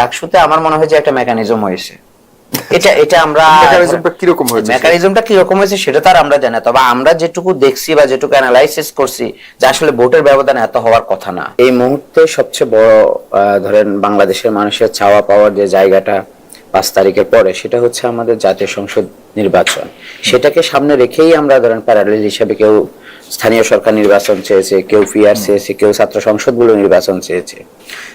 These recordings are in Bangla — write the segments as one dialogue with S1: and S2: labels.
S1: ডাকসুতে আমার মনে হয় যে একটা মেকানিজম হয়েছে। এটা এটা আমরা
S2: মেকানিজমটা কীরকম হয়েছে
S1: মেকানিজমটা কীরকম হয়েছে সেটা তো আর আমরা জানি তবে আমরা যেটুকু দেখছি বা যেটুকু অ্যানালাইসিস করছি যে আসলে ভোটের ব্যবধান এত হওয়ার কথা না। এই মুহূর্তে সবচেয়ে বড় ধরেন বাংলাদেশের মানুষের চাওয়া পাওয়ার যে জায়গাটা পাঁচ তারিখের পরে সেটা হচ্ছে আমাদের জাতীয় সংসদ নির্বাচন। সেটাকে সামনে রেখেই আমরা ধরেন প্যারালেল হিসেবে কেউ স্থানীয় সরকার নির্বাচন চেয়েছে কেউ পিআর চেয়েছে কেউ ছাত্র সংসদগুলো নির্বাচন চেয়েছে।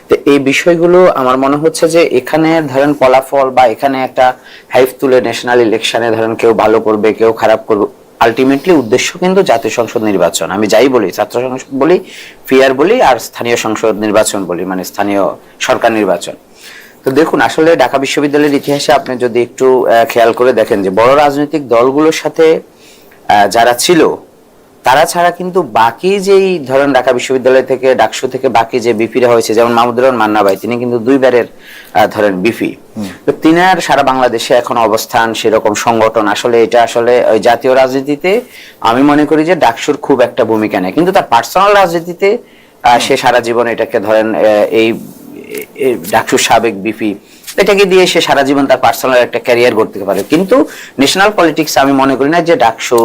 S1: তো এই বিষয়গুলো আমার মনে হচ্ছে যে এখানে ধরেন ফলাফল বা এখানে একটা হাইফ তুলে ন্যাশনাল ইলেকশনে ধরেন কেউ ভালো করবে কেউ খারাপ করবে আলটিমেটলি উদ্দেশ্য কিন্তু জাতীয় সংসদ নির্বাচন। আমি যাই বলি ছাত্র সংসদ বলি পিআর বলি আর স্থানীয় সংসদ নির্বাচন বলি মানে স্থানীয় সরকার নির্বাচন। তো দেখুন আসলে ঢাকা বিশ্ববিদ্যালয়ের ইতিহাসে আপনি যদি একটু খেয়াল করে দেখেন যে বড় রাজনৈতিক দলগুলোর সাথে যারা ছিল তারা ছাড়া কিন্তু বাকি যেই ধরেন ঢাকা বিশ্ববিদ্যালয় থেকে ডাকসু থেকে বাকি যে বিপিরা হয়েছে যেমন মাহমুদুর রহমান মান্না ভাই তিনি কিন্তু দুইবারের ধরেন বিপি তো তিনার সারা বাংলাদেশে এখন অবস্থান সেরকম সংগঠন আসলে এটা আসলে ওই জাতীয় রাজনীতিতে আমি মনে করি যে ডাকসুর খুব একটা ভূমিকা নেই। কিন্তু তার পার্সোনাল রাজনীতিতে আহ, সে সারা জীবন এটাকে ধরেন এই ডাকসুর সাবেক বিপি এটাকে দিয়ে সে সারা জীবন তার পার্সোনাল একটা ক্যারিয়ার করতে পারে। কিন্তু ন্যাশনাল পলিটিক্স আমি মনে করি না যে ডাকসু,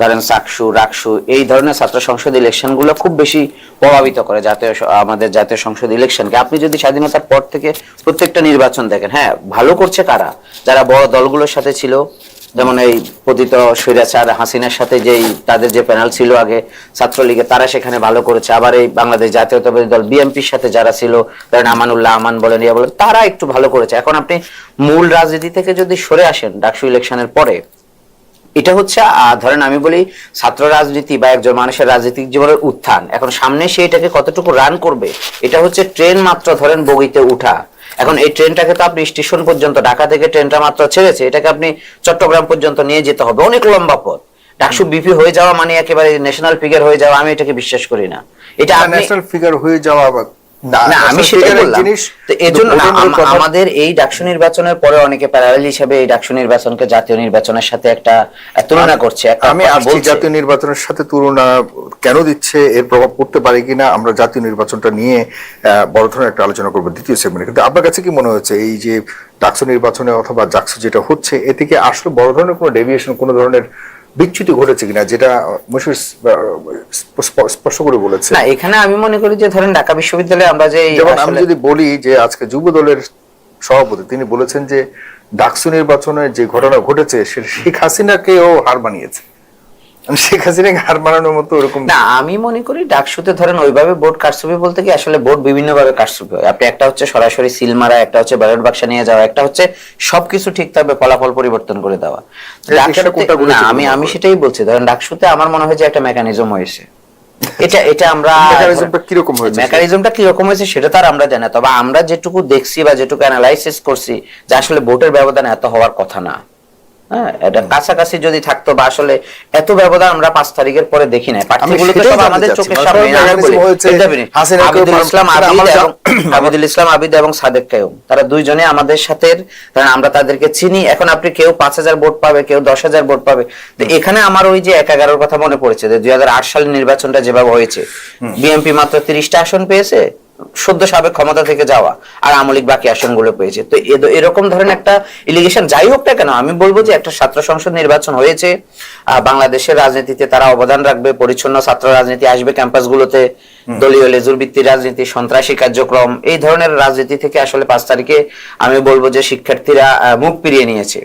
S1: ধরেন সাকসু রাকসু, এই ধরনের ছাত্র সংসদ ইলেকশনগুলো খুব বেশি প্রভাবিত করে জাতীয় আমাদের জাতীয় সংসদ ইলেকশনকে আপনি যদি স্বাধীনতার পর থেকে প্রত্যেকটা নির্বাচন দেখেন হ্যাঁ ভালো করছে কারা? যারা বড় দলগুলোর সাথে ছিল যেমন এই পতিত স্বৈরাচার হাসিনার সাথে যেই তাদের যে প্যানেল ছিল আগে ছাত্রলীগে তারা সেখানে ভালো করেছে। আবার এই বাংলাদেশ জাতীয়তাবাদী দল বিএনপির সাথে যারা ছিল, ধরেন আমানুল্লাহ, আমান বলেন, ইয়া বলেন, তারা একটু ভালো করেছে। এখন আপনি মূল রাজনীতি থেকে যদি সরে আসেন, ডাকসু ইলেকশনের পরে, এটা হচ্ছে ধরেন আমি বলি ছাত্র রাজনীতি বা একজন মানুষের রাজনৈতিক জীবনের উত্থান। এখন সামনে সে এটাকে কতটুকু রান করবে, এটা হচ্ছে ট্রেন মাত্র ধরেন বগিতে উঠা। এখন এই ট্রেনটাকে তো আপনি স্টেশন পর্যন্ত ঢাকা থেকে ট্রেনটা মাত্র ছেড়েছে এটাকে আপনি চট্টগ্রাম পর্যন্ত নিয়ে যেতে হবে। অনেক লম্বা পথ। ডাকসু বিপি হয়ে যাওয়া মানে একেবারে ন্যাশনাল ফিগার হয়ে যাওয়া আমি এটাকে বিশ্বাস করি না। এটা
S2: ন্যাশনাল ফিগার হয়ে যাওয়া
S1: না আমি সেটাই বললাম। তো আমাদের এই ডাকসু নির্বাচনের পরে অনেকে প্যারালেল হিসেবে এই ডাকসু নির্বাচনকে জাতীয় নির্বাচনের সাথে একটা তুলনা করছে
S2: আমি জাতীয় নির্বাচনের সাথে তুলনা কেন দিচ্ছে এর প্রভাব পড়তে পারে কিনা আমরা জাতীয় নির্বাচনটা নিয়ে আহ, বড় ধরনের একটা আলোচনা করব দ্বিতীয় সেগমেন্টে কিন্তু আপনার কাছে কি মনে হচ্ছে এই যে ডাকসু নির্বাচনে অথবা জাকসু যেটা হচ্ছে এ থেকে আসলে বড় ধরনের কোনো ডেভিয়েশন কোনো ধরনের বিচ্যুতি ঘটেছে কিনা যেটা স্পর্শ স্পষ্ট করে বলেছে।
S1: না এখানে আমি মনে করি যে ধরেন ঢাকা বিশ্ববিদ্যালয়ে আমরা যে
S2: যেমন আমি যদি বলি যে আজকে যুব দলের সভাপতি তিনি বলেছেন যে ডাকসু নির্বাচনের যে ঘটনা ঘটেছে সে শেখ হাসিনাকেও হার মানিয়েছে। মানে শেখ হাসিনাকে হার মানানোর মতো ওরকম
S1: না আমি মনে করি ডাকসুতে ধরেন ওইভাবে বোর্ড কারচুপি বলতে কি আসলে বোর্ড কারচুপি হয়। আপনি একটা হচ্ছে সরাসরি সিল মারা একটা হচ্ছে ব্যালট বাক্সা নিয়ে যাওয়া একটা হচ্ছে সবকিছু ঠিক থাকবে ফলাফল পরিবর্তন করে দেওয়া। না আমি আমি সেটাই বলছি। ধরেন ডাকসুতে আমার মনে হয় যে একটা মেকানিজম হয়েছে। এটা এটা আমরা
S2: মেকানিজমটা কীরকম হয়েছে?
S1: মেকানিজমটা কীরকম হয়েছে সেটা তো আর আমরা জানি তবে আমরা যেটুকু দেখছি বা যেটুকু অ্যানালাইসিস করছি যে আসলে ভোটের ব্যবধান এত হওয়ার কথা না। হ্যাঁ এটা কাছাকাছি যদি থাকতো বা আসলে এত ব্যবধান আমরা পাঁচ তারিখের পরে দেখি নাই। প্রার্থীগুলো তো সব আমাদের চোখের
S2: মানে
S1: সামনে আবিদুল ইসলাম আবিদ এবং আবিদুল ইসলাম আবিদ এবং সাদেক কায়ুম তারা দুইজনে আমাদের সাথে আমরা তাদেরকে চিনি। এখন আপনি কেউ পাঁচ হাজার ভোট পাবে কেউ দশ হাজার ভোট পাবে। তো এখানে আমার ওই যে এক এগারোর কথা মনে পড়েছে যে দুই হাজার আট সালের নির্বাচনটা যেভাবে হয়েছে। বিএনপি মাত্র তিরিশটা আসন পেয়েছে। সদ্য সাবেক ক্ষমতা থেকে যাওয়া আর আমলিক বাকি আসনগুলো পেয়েছে। তো এরকম ধরেন একটা ইলিগেশন যাই হোক না কেন আমি বলব যে একটা ছাত্র সংসদ নির্বাচন হয়েছে বাংলাদেশের রাজনীতিতে তারা অবদান রাখবে পরিচ্ছন্ন ছাত্র রাজনীতি আসবে ক্যাম্পাসগুলোতে দলীয় লেজুর ভিত্তিক রাজনীতি সন্ত্রাসী কার্যক্রম এই ধরনের রাজনীতি থেকে আসলে পাঁচ তারিখে আমি বলব যে শিক্ষার্থীরা মুখ ফিরিয়ে নিয়েছে।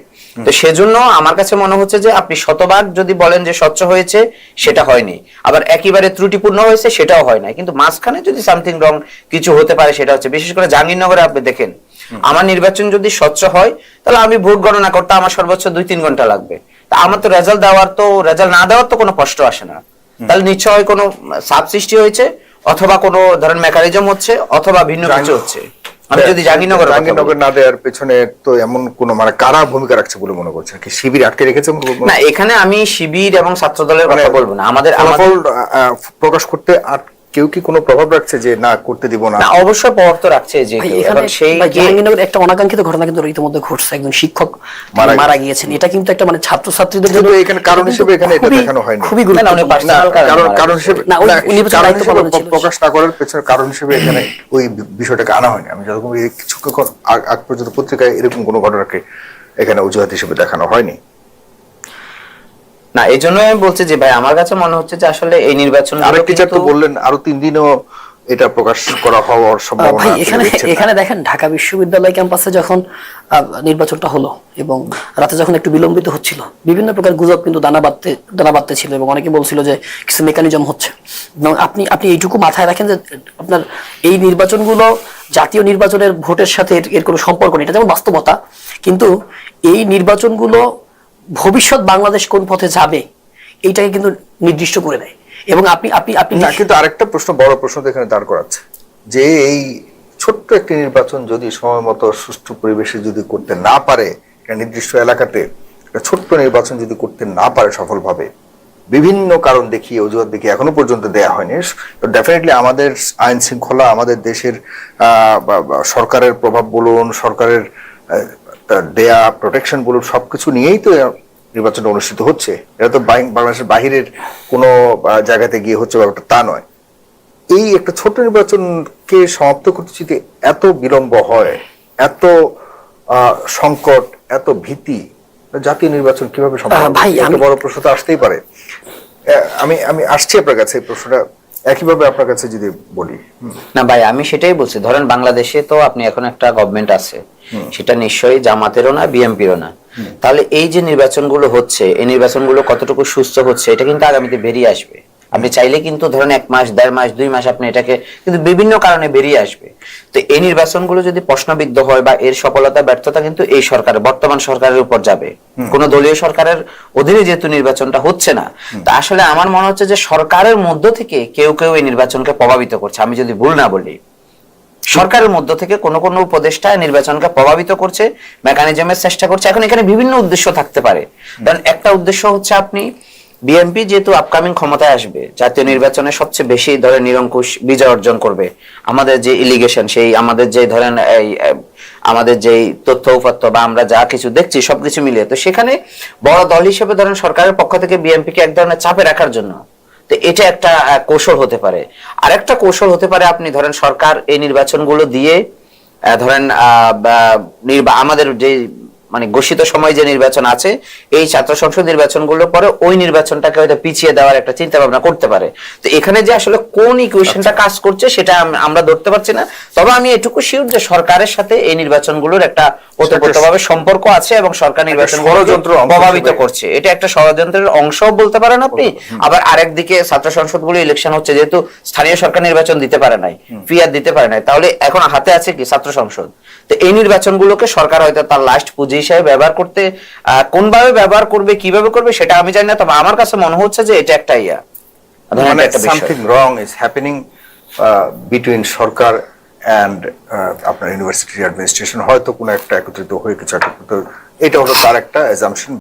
S1: তো সেজন্য আমার কাছে মনে হচ্ছে যে আপনি শতভাগ যদি বলেন যে স্বচ্ছ হয়েছে সেটা হয়নি। আবার একেবারে ত্রুটিপূর্ণ হয়েছে সেটাও হয় না কিন্তু মাঝখানে যদি সামথিং রং কিছু হতে পারে সেটা হচ্ছে বিশেষ করে জাহাঙ্গীরনগরে আপনি দেখেন আমার নির্বাচন যদি স্বচ্ছ হয় তাহলে আমি ভোট গণনা করতে আমার সর্বোচ্চ দুই তিন ঘণ্টা লাগবে। তা আমার তো রেজাল্ট দেওয়ার তো রেজাল্ট না দেওয়ার তো কোনো কষ্ট আসে না। তাহলে নিশ্চয় কোনো সাব সৃষ্টি হয়েছে অথবা কোনো ধরেন মেকানিজম হচ্ছে অথবা ভিন্ন কিছু হচ্ছে। আমি যদি জাহাঙ্গীরনগর
S2: জাহাঙ্গীরনগর না দেওয়ার পেছনে তো এমন কোন মানে কারা ভূমিকা রাখছে বলে মনে করছেন? কি শিবির আটকে রেখেছে
S1: না এখানে আমি শিবির এবং ছাত্র দলের
S2: মানে
S1: কথা বলব না। আমাদের
S2: ফলাফল প্রকাশ করতে আটকে কেউ কি কোনো প্রভাব রাখছে যে না করতে দিব না?
S1: না অবশ্যই প্রভাব তো রাখছে যে সেই
S3: একটা অনাকাঙ্ক্ষিত ঘটনা কিন্তু ইতিমধ্যে ঘটছে। একজন শিক্ষক
S2: মারা
S3: গিয়েছেন। এটা কিন্তু একটা মানে ছাত্রছাত্রীদের জন্য
S2: এখানে কারণ হিসেবে এখানে এটা দেখানো হয়নি।
S3: খুবই
S1: না, না, উনি
S3: গুরুত্বপূর্ণ।
S1: কারণে
S2: কারণ হিসেবে
S3: না, ওই
S2: না, কারণ
S3: দায়িত্ব
S2: হিসেবে প্রকাশ না করার পেছনে কারণ হিসেবে এখানে ওই বিষয়টাকে আনা হয়নি। আমি যতক্ষণ এই কিছুক্ষণ আগ আগ পর্যন্ত পত্রিকায় এরকম কোনো ঘটনাকে এখানে অজুহাত হিসেবে দেখানো হয়নি।
S1: না এই জন্যই আমি বলছি যে ভাই আমার কাছে মনে হচ্ছে যে আসলে এই নির্বাচন
S2: আরেক টিচার তো বললেন আরও তিন দিনও এটা প্রকাশ করা হওয়ার সম্ভাবনা
S3: ভাই এখানে এখানে দেখেন ঢাকা বিশ্ববিদ্যালয় ক্যাম্পাসে যখন আহ, নির্বাচনটা হলো এবং রাতে যখন একটু বিলম্বিত হচ্ছিল বিভিন্ন প্রকার গুজব কিন্তু দানা বাঁধতে দানা বাঁধতে ছিল এবং অনেকে বলছিল যে কিছু মেকানিজম হচ্ছে। এবং আপনি আপনি এইটুকু মাথায় রাখেন যে আপনার এই নির্বাচনগুলো জাতীয় নির্বাচনের ভোটের সাথে এর- এর কোনো সম্পর্ক নেই। এটা যেমন বাস্তবতা কিন্তু এই নির্বাচনগুলো ভবিষ্যৎ বাংলাদেশ কোন পথে যাবে এইটাকে কিন্তু নির্দিষ্ট করে দেয়। এবং আপনি আপনি আপনি
S2: কিন্তু আরেকটা প্রশ্ন, বড় প্রশ্ন তো এখানে দাঁড় করাচ্ছে। যে এই ছোট্ট একটি নির্বাচন যদি সময় মতো সুষ্ঠু পরিবেশে যদি করতে না পারে, একটা নির্দিষ্ট এলাকাতে একটা ছোট্ট নির্বাচন যদি করতে না পারে সফলভাবে, বিভিন্ন কারণ দেখিয়ে, অজুহাত দেখিয়ে এখনও পর্যন্ত দেয়া হয়নি। তো ডেফিনেটলি আমাদের আইন শৃঙ্খলা, আমাদের দেশের সরকারের প্রভাব বলুন, সরকারের দেয়া প্রোটেকশন বলুন সবকিছু নিয়েই তো নির্বাচনটা অনুষ্ঠিত হচ্ছে। এটা তো বাংলাদেশের বাহিরের কোনো জায়গাতে গিয়ে হচ্ছে ব্যাপারটা তা নয়। এই একটা ছোট নির্বাচনকে সমাপ্ত করতে যদি এত বিলম্ব হয় এত সংকট এত ভীতি জাতীয় নির্বাচন কীভাবে সম্ভব বড় প্রশ্ন তো আসতেই পারে। আমি আমি আসছি আপনার কাছে প্রশ্নটা। একইভাবে আপনার কাছে যদি বলি।
S1: না ভাই আমি সেটাই বলছি। ধরেন বাংলাদেশে তো আপনি এখন একটা গভর্নমেন্ট আছে। সেটা নিশ্চয়ই জামাতেরও না বিএমপিরও না। তাহলে এই যে নির্বাচনগুলো হচ্ছে এই নির্বাচনগুলো কতটুকু সুস্থ হচ্ছে এটা কিন্তু আগামীতে বেরিয়ে আসবে। আপনি চাইলে কিন্তু ধরেন এক মাস দেড় মাস দুই মাস আপনি এটাকে কিন্তু বিভিন্ন কারণে বেরিয়ে আসবে। তো এই নির্বাচনগুলো যদি প্রশ্নবিদ্ধ হয় বা এর সফলতা ব্যর্থতা কিন্তু এই সরকারের বর্তমান সরকারের উপর যাবে। কোন দলীয় সরকারের অধীনে যেহেতু নির্বাচনটা হচ্ছে না। তা আসলে আমার মনে হচ্ছে যে সরকারের মধ্য থেকে কেউ কেউ এই নির্বাচনকে প্রভাবিত করছে। আমি যদি ভুল না বলি সরকারের মধ্য থেকে কোন কোন উপদেষ্টা নির্বাচনকে প্রভাবিত করছে মেকানিজমের চেষ্টা করছে। এখন এখানে বিভিন্ন উদ্দেশ্য থাকতে পারে। কারণ একটা উদ্দেশ্য হচ্ছে আপনি বিএনপি যেহেতু আপকামিং ক্ষমতায় আসবে, জাতীয় নির্বাচনে সবচেয়ে বেশি ধরেন নিরঙ্কুশ বিজয় অর্জন করবে। আমাদের যে ইলিগেশন সেই আমাদের যে ধরেন এই আমাদের যেই তথ্য উপাত্ত বা আমরা যা কিছু দেখছি, সবকিছু মিলিয়ে, তো সেখানে বড় দল হিসেবে ধরেন সরকারের পক্ষ থেকে বিএনপিকে এক ধরনের চাপে রাখার জন্য, তো এটা একটা কৌশল হতে পারে। আর একটা কৌশল হতে পারে আপনি ধরেন সরকার এই নির্বাচনগুলো দিয়ে ধরেন আমাদের যে মানে ঘোষিত সময় যে নির্বাচন আছে, এই ছাত্র সংসদ নির্বাচনগুলোর পরে ওই নির্বাচনটাকে হয়তো পিছিয়ে দেওয়ার একটা চিন্তা ভাবনা করতে পারে। তো এখানে যে আসলে কোন ইকুয়েশনটা কাজ করছে সেটা আমরা ধরতে পারছি না। তবে আমি এটুকু শিওর যে সরকারের সাথে এই নির্বাচনগুলোর একটা ওতপ্রোতভাবে সম্পর্ক আছে এবং সরকার নির্বাচন
S2: ষড়যন্ত্র
S1: প্রভাবিত করছে। এটা একটা ষড়যন্ত্রের অংশ বলতে পারেন আপনি। আবার আরেক দিকে ছাত্র সংসদগুলো ইলেকশন হচ্ছে যেহেতু স্থানীয় সরকার নির্বাচন দিতে পারে নাই ফিয়ার দিতে পারে নাই। তাহলে এখন হাতে আছে কি ছাত্র সংসদ? তো এই নির্বাচনগুলোকে সরকার হয়তো তার লাস্ট পুঁজি হিসেবে ব্যবহার করতে আহ, কোনভাবে ব্যবহার করবে কীভাবে করবে সেটা আমি জানি না তবে আমার কাছে মনে হচ্ছে যে এটা একটা ইয়া।
S2: মানে। Something wrong is happening between Sarkar and আপনার ইউনিভার্সিটি অ্যাডমিনিস্ট্রেশন হয়তো কোনো একটা একত্রিত হয়ে কিছু একটা এটা হলো তার একটা অ্যাজামশন